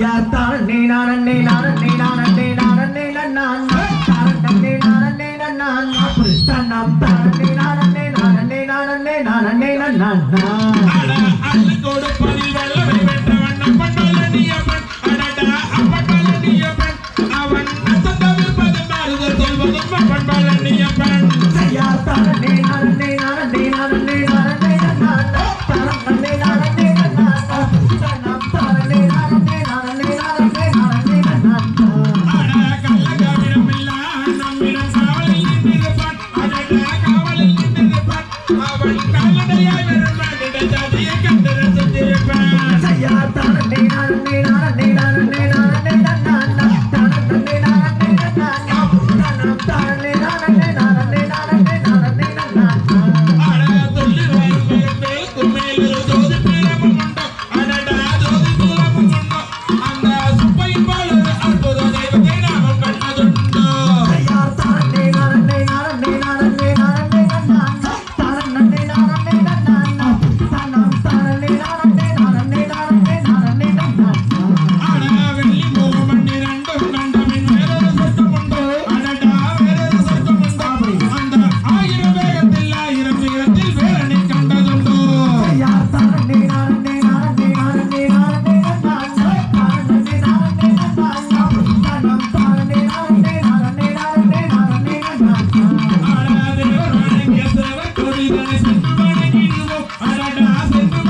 யார் தானே நான். அண்ணே நான். அண்ணே நான். அண்ணே நான் அண்ணே நான் தாரண்டே நான் அண்ணே நான் அப்படி தன்னம் அவன் காலடையாய் வருவான் இடஜாதியை கண்டு ரசித்திருப்பான் செய்யா தானே நான் I know I've been through.